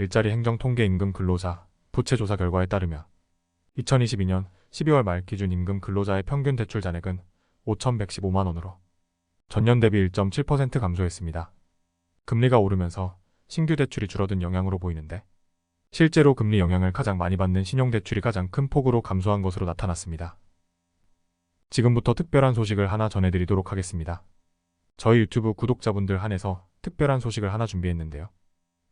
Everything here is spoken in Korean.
일자리 행정통계 임금 근로자 부채 조사 결과에 따르면 2022년 12월 말 기준 임금 근로자의 평균 대출 잔액은 5,115만 원으로 전년 대비 1.7% 감소했습니다. 금리가 오르면서 신규 대출이 줄어든 영향으로 보이는데 실제로 금리 영향을 가장 많이 받는 신용대출이 가장 큰 폭으로 감소한 것으로 나타났습니다. 지금부터 특별한 소식을 하나 전해드리도록 하겠습니다. 저희 유튜브 구독자분들 한해서 특별한 소식을 하나 준비했는데요.